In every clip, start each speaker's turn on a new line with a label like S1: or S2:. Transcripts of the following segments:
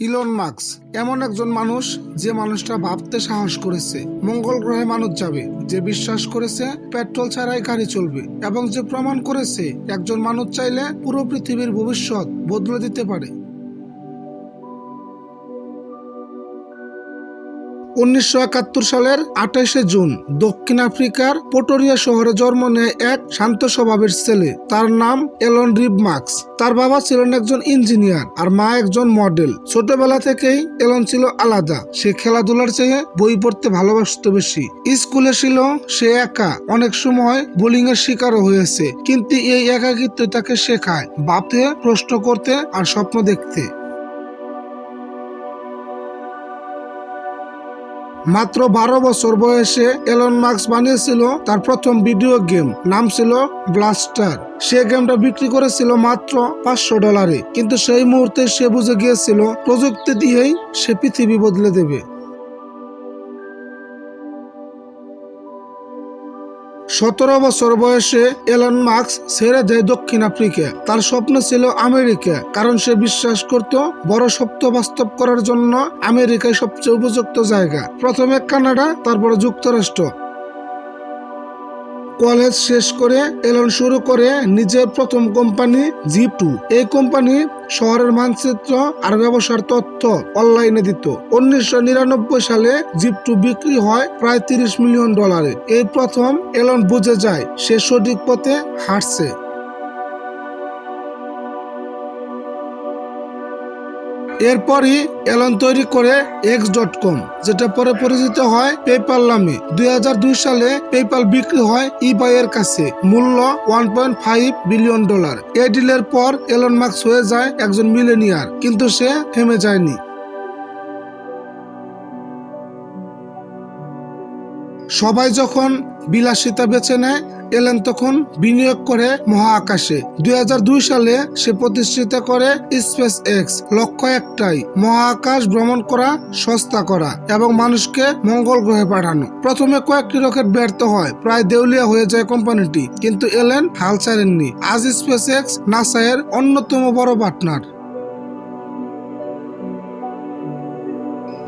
S1: Elon marks এমন একজন মানুষ যে মানুষটা ভাবতে সাহস করেছে। মঙ্গল গ্রহে মানুষ যাবে, যে বিশ্বাস করেছে পেট্রোল ছাড়াই গাড়ি চলবে, এবং যে প্রমাণ করেছে একজন মানুষ চাইলে পুরো পৃথিবীর ভবিষ্যৎ বদলে দিতে পারে। উনিশশো একাত্তর সালের আঠাশে জুন দক্ষিণ আফ্রিকার পোটোরিয়া শহরে জন্ম নেয় এক শান্ত স্বভাবের ছেলে। তার নাম এলন রিব মার্কস তার বাবা ছিলেন একজন ইঞ্জিনিয়ার আর মা একজন মডেল। ছোটবেলা থেকেই এলন ছিল আলাদা। সে খেলাধুলার চেয়ে বই পড়তে ভালোবাসত বেশি। স্কুলে ছিল সে একা। অনেক সময় বোলিং এর শিকারও হয়েছে। কিন্তু এই একাকিত্ব তাকে শেখায়, ভাবতে, প্রশ্ন করতে আর স্বপ্ন দেখতে। মাত্র বারো বছর বয়সে এলন মার্কস বানিয়েছিল তার প্রথম ভিডিও গেম। নাম ছিল ব্লাস্টার। সে গেমটা বিক্রি করেছিল মাত্র পাঁচশো ডলারে। কিন্তু সেই মুহূর্তে সে বুঝে গিয়েছিল, প্রযুক্তি দিয়েই সে পৃথিবী বদলে দেবে। সতেরো বছর বয়সে এলন মার্কস ছেড়ে দেয় দক্ষিণ আফ্রিকা। তার স্বপ্ন ছিল আমেরিকা, কারণ সে বিশ্বাস করত বড় স্বপ্ন বাস্তব করার জন্য আমেরিকায় সবচেয়ে উপযুক্ত জায়গা। প্রথমে কানাডা, তারপরে যুক্তরাষ্ট্র। কলেজ শেষ করে এলন শুরু করে নিজের প্রথম কোম্পানি জি টু। এই কোম্পানি শহরের মানচিত্র আর ব্যবসার তথ্য অনলাইনে দিত। উনিশশো নিরানব্বই সালে জিপ টু বিক্রি হয় প্রায় তিরিশ মিলিয়ন ডলারে। এই প্রথম এলন বুঝে যায় সে সঠিক পথে হাঁটছে। এরপরই এলন তৈরি করে এক্স ডট কম যেটা পরে পরিচিত হয় পেপাল নামে। দুই হাজার দুই সালে পেপাল বিক্রি হয় ইবাই এর কাছে, মূল্য one point five billion dollar এই ডিলের পর এলন মার্কস হয়ে যায় একজন মিলেনিয়ার কিন্তু সে থেমে যায়নি। সবাই যখন বিলাসিতা বেছে নেয়, এলেন তখন বিনিয়োগ করে মহাকাশে। দুই হাজার দুই সালে সে প্রতিষ্ঠিত করে স্পেস এক্স লক্ষ্য একটাই, মহাকাশ ভ্রমণ করা, সস্তা করা এবং মানুষকে মঙ্গল গ্রহে পাঠানো। প্রথমে কয়েকটি রকেট ব্যর্থ হয়, প্রায় দেউলিয়া হয়ে যায় কোম্পানিটি, কিন্তু এলেন হাল ছাড়েননি। আজ স্পেস এক্স নাসা এর অন্যতম বড় পার্টনার।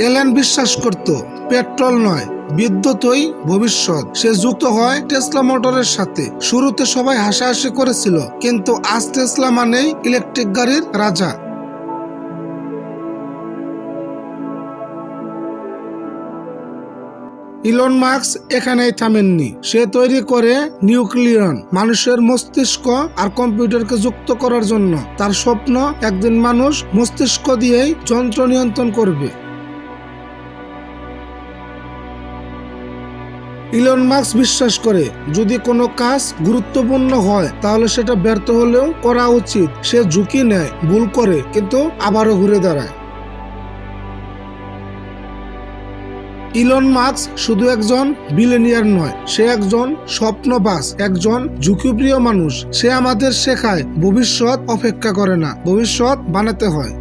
S1: এলেন বিশ্বাস করত, পেট্রোল নয়, বিদ্যুৎই ভবিষ্যৎ। সে যুক্ত হয় টেসলা মোটরের সাথে। শুরুতে সবাই হাসাহাসি করেছিল, কিন্তু আজ টেসলা মানেই ইলেকট্রিক গাড়ির রাজা। ইলন মার্কস এখানেই থামেননি। সে তৈরি করে নিউক্লিয়ন, মানুষের মস্তিষ্ক আর কম্পিউটারকে যুক্ত করার জন্য। তার স্বপ্ন, একদিন মানুষ মস্তিষ্ক দিয়েই যন্ত্র নিয়ন্ত্রণ করবে। ইলন মার্কস বিশ্বাস করে, যদি কোনো কাজ গুরুত্বপূর্ণ হয়, তাহলে সেটা ব্যর্থ হলেও করা উচিত। সে ঝুঁকি নেয়, ভুল করে, কিন্তু আবারও ঘুরে দাঁড়ায়। ইলন মার্কস শুধু একজন বিলেনিয়ার নয়, সে একজন স্বপ্নবাস, একজন ঝুঁকিপ্রিয় মানুষ। সে আমাদের শেখায়, ভবিষ্যৎ অপেক্ষা করে না, ভবিষ্যৎ বানাতে হয়।